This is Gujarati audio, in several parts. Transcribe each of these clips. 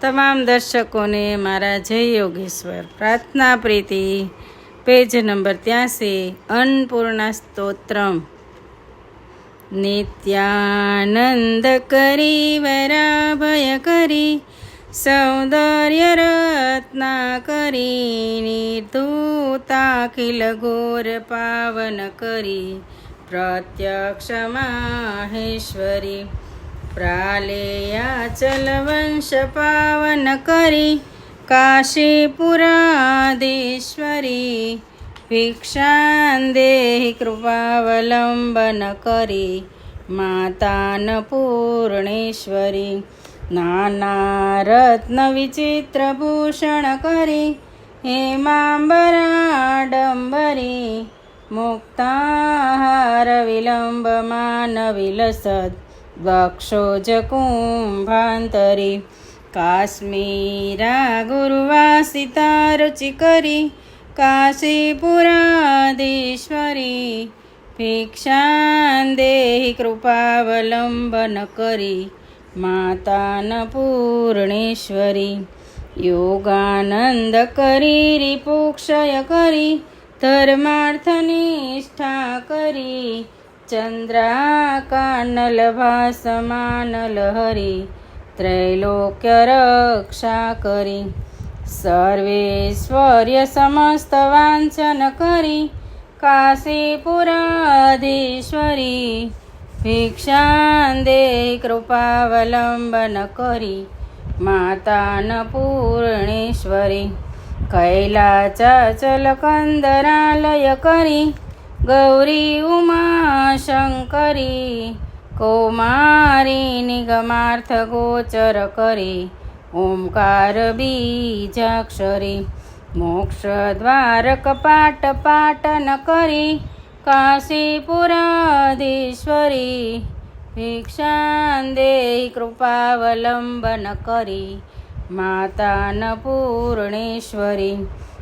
તમામ દર્શકોને મારા જય યોગેશ્વર. પ્રાર્થના, પ્રીતિ. પેજ નંબર ત્યાંસી, અન્નપૂર્ણા સ્તોત્રમ. નિત્યાનંદ કરી, વરાભય કરી, સૌંદર્ય રત્ના કરી નિર્ધૂતાખિલ ઘોર પાવન કરી, પ્રત્યક્ષ માહેશ્વરી. પ્રાલેયાચલ વંશ પાવન કરી. કાશીપુરાધીશ્વરી ભિક્ષાન દેહી કૃપાવલંબન કરી. માતાન પૂર્ણેશ્વરી નાના રત્ન વિચિત્ર ભૂષણ કરી. હેમાંબરાડંબરી મુક્તાહાર વિલંબમાન વિલસદ વક્ષોજ કુંભાંતરી કાશ્મીરા ગુરુવાસિતા રુચિકરી કાશીપુરાધીશ્વરી ભિક્ષાન દેહી કૃપાવલંબન કરી માતાન પૂર્ણેશ્વરી યોગાનંદ કરી રિપુક્ષય કરી ત્રૈલોક્ય રક્ષા કરી સર્વેશ્વર્ય સમસ્ત વાંચન કરી કાશીપુરાધીશ્વરી ભિક્ષાન દે કૃપાવલંબન કરી માતાન પૂર્ણેશ્વરી કૈલાચલ કંદરાલય કરી ગૌરી ઉમા શંકરી કૌમારી નિગમાર્થ ગોચર કરી ઓમકાર બીજાક્ષરી મોક્ષ દ્વાર કપાટ પાટન કરી કાશીપુરાધીશ્વરી ભિક્ષાંદે કૃપાવલંબન કરી માતાન પૂર્ણેશ્વરી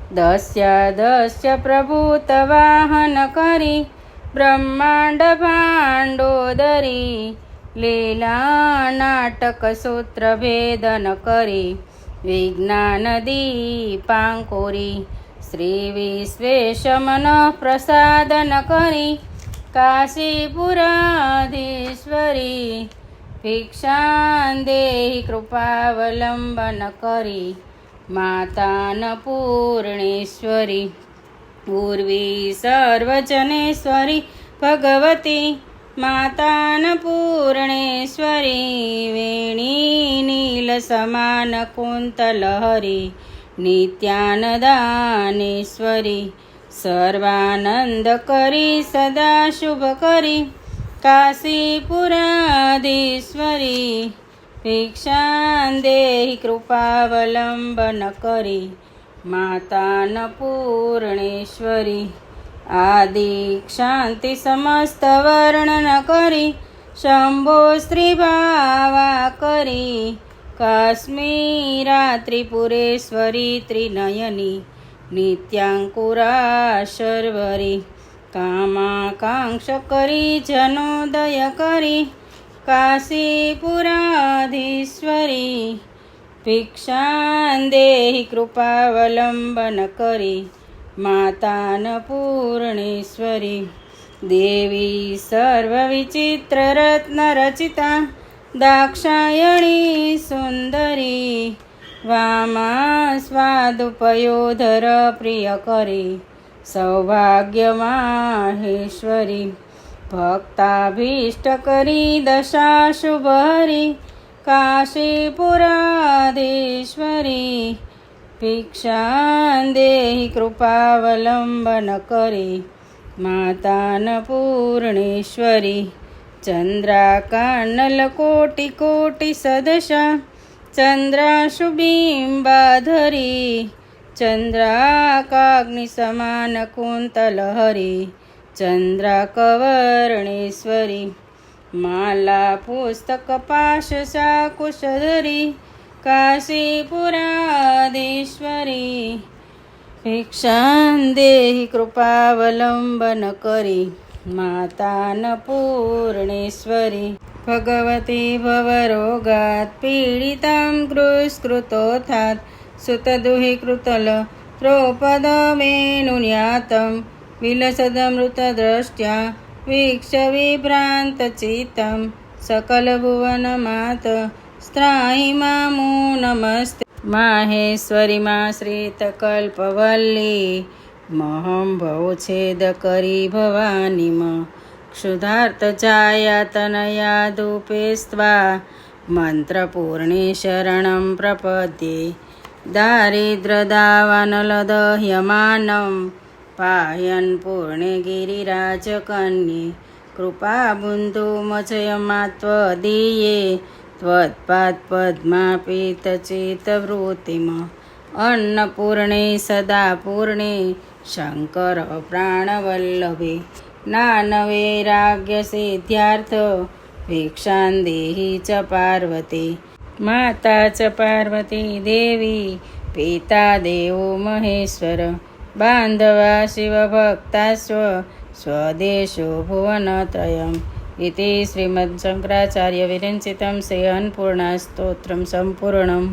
દસ્ય પ્રભૂત વાહન કરી, બ્રહ્માંડ ભાંડોદરી, લીલા નાટક સૂત્ર ભેદન કરી, વિજ્ઞાન દીપાંકોરી, શ્રી વિશ્વેશમન પ્રસાદન કરી, કાશીપુરાધીશ્વરી, ભિક્ષાન દેહી કૃપાવલંબન કરી માતાન પૂર્ણેશ્વરી પૂર્વી સર્વજનેશ્વરી, ભગવતી માતાન પૂર્ણેશ્વરી વેણી નીલ સમાન કુંતલહરી, નિત્યાનદાનેશ્વરી, સર્વાનંદ કરી સદા શુભ કરી, કાશીપુરાધીશ્વરી ભિક્ષાન દેહી કૃપાવલંબન કરી, માતાન પૂર્ણેશ્વરી, આદિ શાંતિ સમસ્ત વર્ણન કરી, શંભો સ્ત્રી ભાવા કરી, કાશ્મીરા ત્રિપુરેશ્વરી ત્રિનયની, નિત્યાંકુરા શર્વરી, કામાકાંક્ષ કરી જનોદય કરી કાશીપુરાધીશ્વરી ભિક્ષાન દેહી કૃપાવલંબન કરી માતાન પૂર્ણેશ્વરી દેવી સર્વવિચિત્ર રત્ન રચિતા દાક્ષાયણી સુંદરી વામા સ્વાદુપયોધર પ્રિય કરી સૌભાગ્ય માહેશ્વરી ભક્તાભીષ્ટ કરી દશા શુભ હરી કાશીપુરાધીશ્વરી ભિક્ષાન દેહી કૃપાવલંબન કરી માતાન પૂર્ણેશ્વરી माला पुस्तक पाशसा कुशधरी काशीपुराधीश्वरी देहि कृपावलंबन करी माता न पूर्णेश्वरी. भगवती भवरोगात् पीडितां कृष्कृतोऽथात् सुतदुहि कृतल त्रोपदमेनुयातं विलसदमृतदृष्ट्या वीक्ष्य विभ्रान्तचित्तं सकलभुवनमात स्त्राहि मामो नमस्ते माहेश्वरी माश्रितकल्पवल्ली महं भवच्छेदकरी भवानीम क्षुधार्तचायातनयादुपेस्त्वा मन्त्रपूर्णे शरणं प्रपद्ये પાયન પૂર્ણે ગિરિરાજ કન્યે કૃપા બુંદુ મજયમાં ત્વદીયે ત્વત્પાદ પદ્મા પિત ચિત વૃત્તિમાં અન્નપૂર્ણે સદા પૂર્ણે શંકર પ્રાણવલ્લભે નાનવે રાગ્ય સિદ્ધ્યાર્થ ભિક્ષાન દેહી ચ પાર્વતી માતા ચ પાર્વતી દેવી પિતા દેવો મહેશ્વર बान्धवा शिवभक्तास्व स्वदेशो भुवनत्रयम् इति श्रीमद्शङ्कराचार्यविरञ्चितं श्री अन्नपूर्णास्तोत्रं सम्पूर्णम्